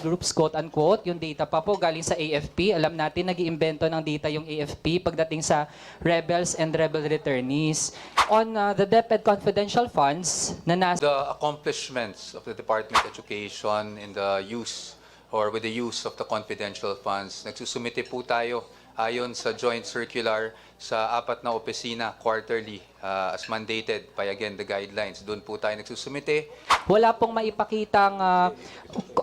groups, quote-unquote. Yung data pa po galing sa AFP. Alam natin, nag iimbento ng data yung AFP pagdating sa rebels and rebel returnees. On uh, the DepEd confidential funds na nasa The accomplishments of the Department of Education in the use or with the use of the confidential funds. Nagsusumite po tayo ayon sa joint circular sa apat na opisina quarterly uh, as mandated by again the guidelines. Doon po tayo nagsusumite. wala pong maipakitang uh,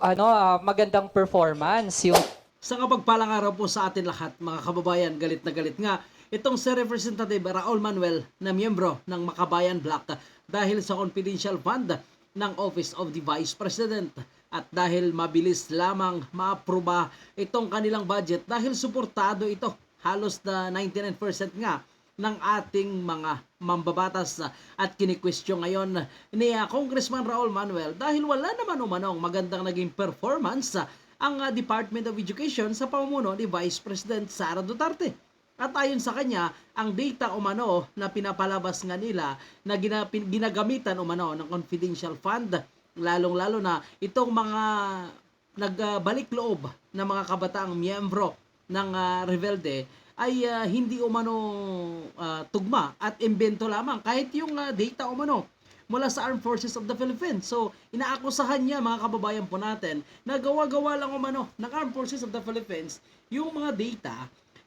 ano, uh, magandang performance. Yung Sa kapagpalang araw po sa atin lahat, mga kababayan, galit na galit nga itong si Representative Raul Manuel na miyembro ng Makabayan Black dahil sa confidential fund ng Office of the Vice President at dahil mabilis lamang maaproba itong kanilang budget dahil suportado ito halos na 99% nga ng ating mga mambabatas at kinikwestiyon ngayon ni ah, Congressman Raul Manuel dahil wala naman umanong magandang naging performance ang ah, Department of Education sa pamumuno ni Vice President Sara Duterte. At ayon sa kanya, ang data umano na pinapalabas nga nila na ginagamitan umano ng confidential fund, lalong-lalo na itong mga nagbalik loob na mga kabataang miyembro ng ah, Rebelde ay ah, hindi umano ah, tugma at imbento lamang kahit yung ah, data umano mula sa Armed Forces of the Philippines. So, inaakusahan niya mga kababayan po natin na gawa-gawa lang umano ng Armed Forces of the Philippines yung mga data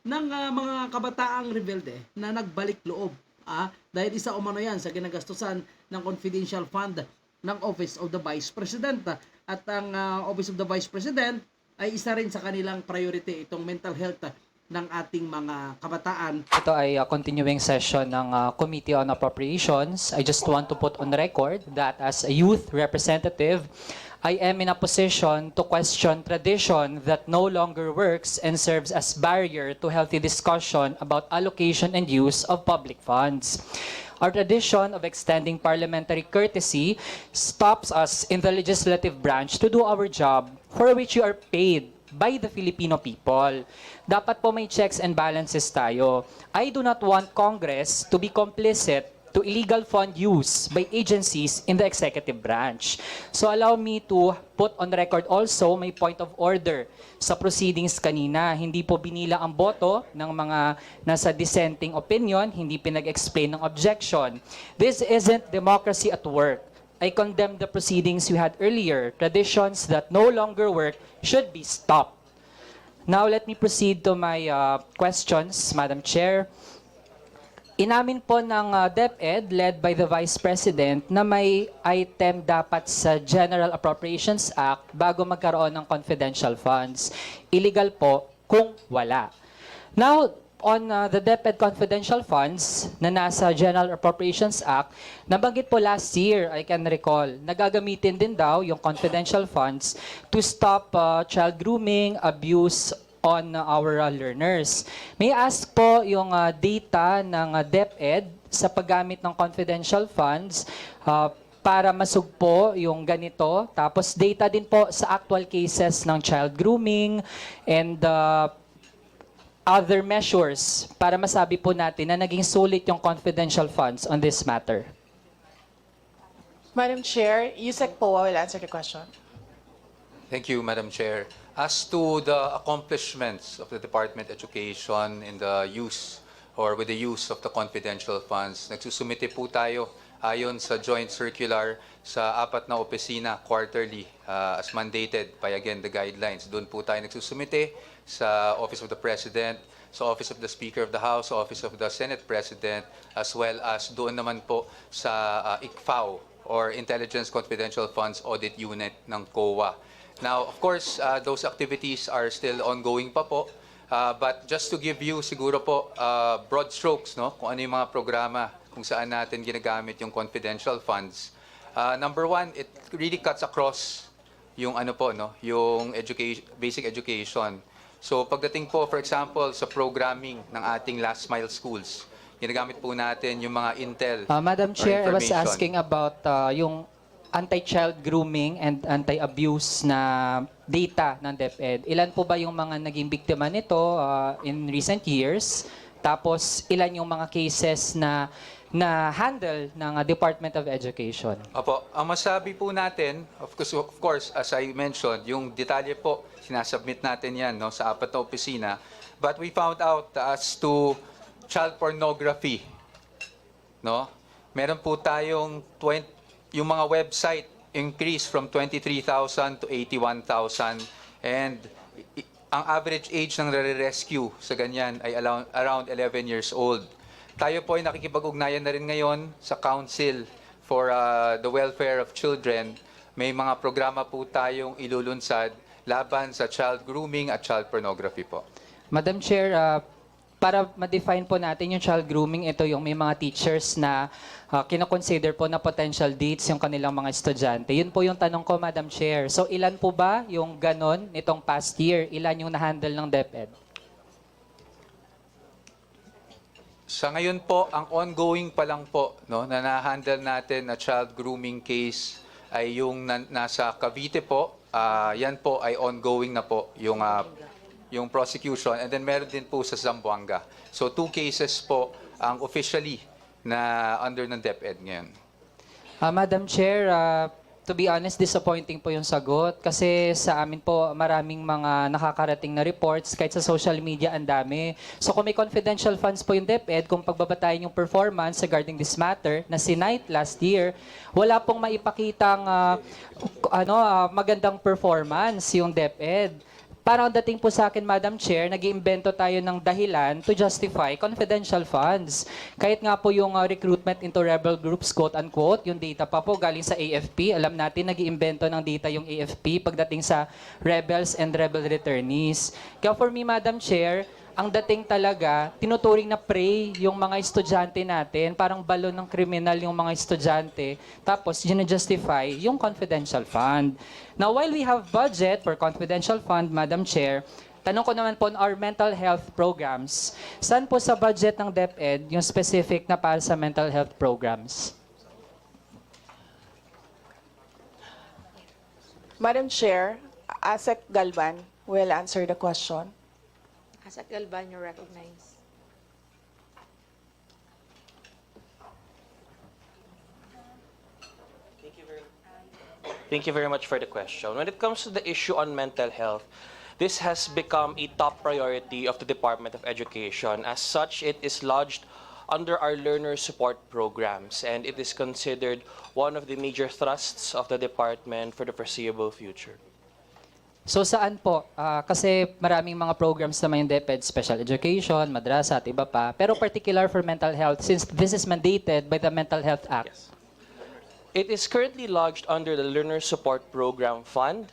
ng ah, mga kabataang rebelde na nagbalik loob. Ah, dahil isa umano yan sa ginagastusan ng confidential fund ng Office of the Vice President. At ang ah, Office of the Vice President ay isa rin sa kanilang priority itong mental health ng ating mga kabataan Ito ay uh, continuing session ng uh, Committee on Appropriations. I just want to put on record that as a youth representative, I am in a position to question tradition that no longer works and serves as barrier to healthy discussion about allocation and use of public funds. Our tradition of extending parliamentary courtesy stops us in the legislative branch to do our job for which you are paid by the Filipino people. Dapat po may checks and balances tayo. I do not want Congress to be complicit to illegal fund use by agencies in the executive branch. So allow me to put on record also my point of order sa proceedings kanina. Hindi po binila ang boto ng mga nasa dissenting opinion, hindi pinag-explain ng objection. This isn't democracy at work. I condemn the proceedings we had earlier. Traditions that no longer work should be stopped. Now, let me proceed to my uh, questions, Madam Chair. Inamin po ng uh, DepEd, led by the Vice President, na may item dapat sa General Appropriations Act bago magkaroon ng confidential funds. Illegal po kung wala. Now, on uh, the DepEd confidential funds na nasa General Appropriations Act, nabanggit po last year, I can recall, nagagamitin din daw yung confidential funds to stop uh, child grooming, abuse on our uh, learners. May ask po yung uh, data ng uh, DepEd sa paggamit ng confidential funds uh, para masugpo yung ganito. Tapos data din po sa actual cases ng child grooming and uh, other measures para masabi po natin na naging sulit yung confidential funds on this matter. Madam Chair, Yusek Poa will answer the question. Thank you, Madam Chair. As to the accomplishments of the Department of Education in the use or with the use of the confidential funds, nagsusumite po tayo ayon sa joint circular sa apat na opisina quarterly uh, as mandated by again the guidelines. Doon po tayo nagsusumite sa Office of the President, sa Office of the Speaker of the House, Office of the Senate President, as well as doon naman po sa uh, ICFAO or Intelligence Confidential Funds Audit Unit ng COA. Now, of course, uh, those activities are still ongoing pa po. Uh, but just to give you siguro po uh, broad strokes, no, kung ano yung mga programa kung saan natin ginagamit yung confidential funds. Uh, number one, it really cuts across yung ano po, no, yung education, basic education. So pagdating po, for example, sa programming ng ating last mile schools, ginagamit po natin yung mga intel. Uh, Madam Chair, I was asking about uh, yung anti-child grooming and anti-abuse na data ng DepEd. Ilan po ba yung mga naging biktima nito uh, in recent years? Tapos ilan yung mga cases na na handle ng ah, Department of Education. Opo, ang masabi po natin, of course, of course, as I mentioned, yung detalye po, sinasubmit natin yan no, sa apat na opisina. But we found out as to child pornography, no? Meron po tayong 20, yung mga website increase from 23,000 to 81,000 and ang average age ng rescue sa ganyan ay around, around 11 years old. Tayo po ay nakikipag-ugnayan na rin ngayon sa Council for uh, the Welfare of Children. May mga programa po tayong ilulunsad laban sa child grooming at child pornography po. Madam Chair, ah, para ma-define po natin yung child grooming, ito yung may mga teachers na uh, kinoconsider po na potential dates yung kanilang mga estudyante. Yun po yung tanong ko, Madam Chair. So ilan po ba yung ganon nitong past year? Ilan yung na-handle ng DepEd? Sa ngayon po, ang ongoing pa lang po no, na na-handle natin na child grooming case ay yung na- nasa Cavite po. Ah, yan po ay ongoing na po yung ah, yung prosecution and then meron din po sa Zamboanga. So two cases po ang officially na under ng DepEd ngayon. Ah, Madam Chair, ah, to be honest, disappointing po yung sagot kasi sa amin po maraming mga nakakarating na reports kahit sa social media ang dami. So kung may confidential funds po yung DepEd, kung pagbabatayin yung performance regarding this matter na sinight last year, wala pong maipakitang ah, ano, ah, magandang performance yung DepEd. Parang ang dating po sa akin, Madam Chair, nag iimbento tayo ng dahilan to justify confidential funds. Kahit nga po yung uh, recruitment into rebel groups, quote-unquote, yung data pa po galing sa AFP. Alam natin, nag iimbento ng data yung AFP pagdating sa rebels and rebel returnees. Kaya for me, Madam Chair, ang dating talaga, tinuturing na prey yung mga estudyante natin, parang balon ng kriminal yung mga estudyante, tapos justify yung confidential fund. Now, while we have budget for confidential fund, Madam Chair, tanong ko naman po on our mental health programs, saan po sa budget ng DepEd yung specific na para sa mental health programs? Madam Chair, ASEC Galvan will answer the question. Asat Galban, you recognize. Thank you very much for the question. When it comes to the issue on mental health, this has become a top priority of the Department of Education. As such, it is lodged under our learner support programs, and it is considered one of the major thrusts of the department for the foreseeable future. So saan po? Ah, kasi maraming mga programs naman yung DepEd, special education, madrasa at iba pa. Pero particular for mental health since this is mandated by the Mental Health Act. Yes. It is currently lodged under the Learner Support Program Fund,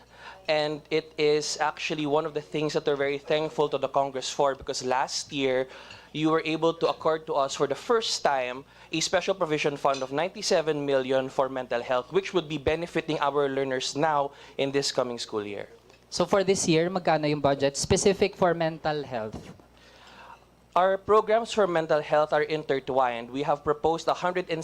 and it is actually one of the things that we're very thankful to the Congress for because last year you were able to accord to us for the first time a special provision fund of 97 million for mental health, which would be benefiting our learners now in this coming school year. So for this year, magkano yung budget specific for mental health? Our programs for mental health are intertwined. We have proposed 160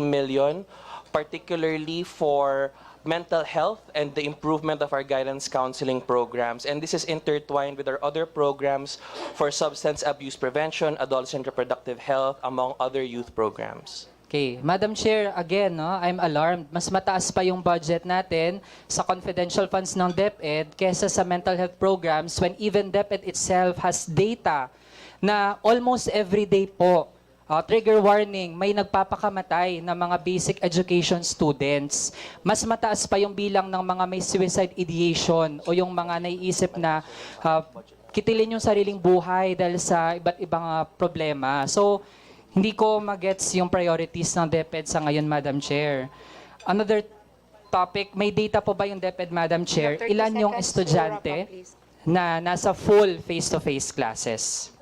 million, particularly for mental health and the improvement of our guidance counseling programs. And this is intertwined with our other programs for substance abuse prevention, adolescent reproductive health, among other youth programs. Okay, Madam Chair, again, no, I'm alarmed. Mas mataas pa yung budget natin sa confidential funds ng DepEd kesa sa mental health programs when even DepEd itself has data na almost every day po, uh, trigger warning, may nagpapakamatay na mga basic education students. Mas mataas pa yung bilang ng mga may suicide ideation o yung mga naiisip na uh, kitilin yung sariling buhay dahil sa iba't ibang uh, problema. So, hindi ko magets yung priorities ng DepEd sa ngayon, Madam Chair. Another topic, may data po ba yung DepEd, Madam Chair? You have 30 Ilan yung estudyante up, na nasa full face-to-face classes?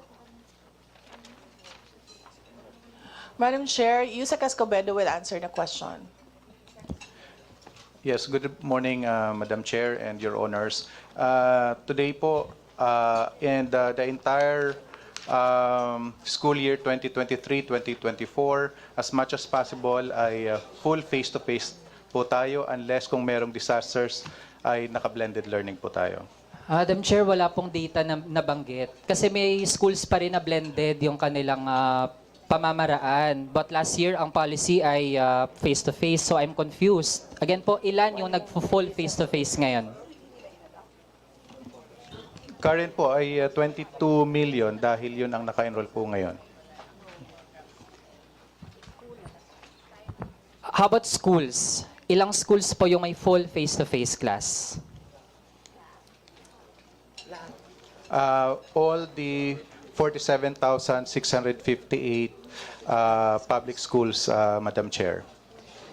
Madam Chair, Yusek Escobedo will answer the question. Yes, good morning, uh, Madam Chair and your honors. Uh, Today po, uh, and uh, the entire um, school year 2023-2024, as much as possible ay uh, full face-to-face po tayo unless kung merong disasters ay naka-blended learning po tayo. Madam Chair, wala pong data na nabanggit. Kasi may schools pa rin na blended yung kanilang ah, pamamaraan. But last year, ang policy ay uh, face-to-face, so I'm confused. Again po, ilan yung nag-full face-to-face ngayon? Current po ay uh, 22 million dahil yun ang naka-enroll po ngayon. How about schools? Ilang schools po yung may full face-to-face class? Uh, all the 47,658 uh, public schools, uh, Madam Chair.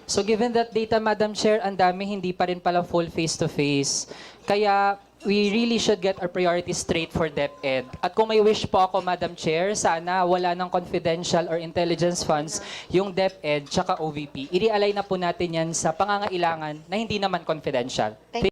So given that data, Madam Chair, ang dami hindi pa rin pala full face-to-face. Kaya we really should get our priorities straight for DepEd. At kung may wish po ako, Madam Chair, sana wala ng confidential or intelligence funds yung DepEd tsaka OVP. I-realign na po natin yan sa pangangailangan na hindi naman confidential.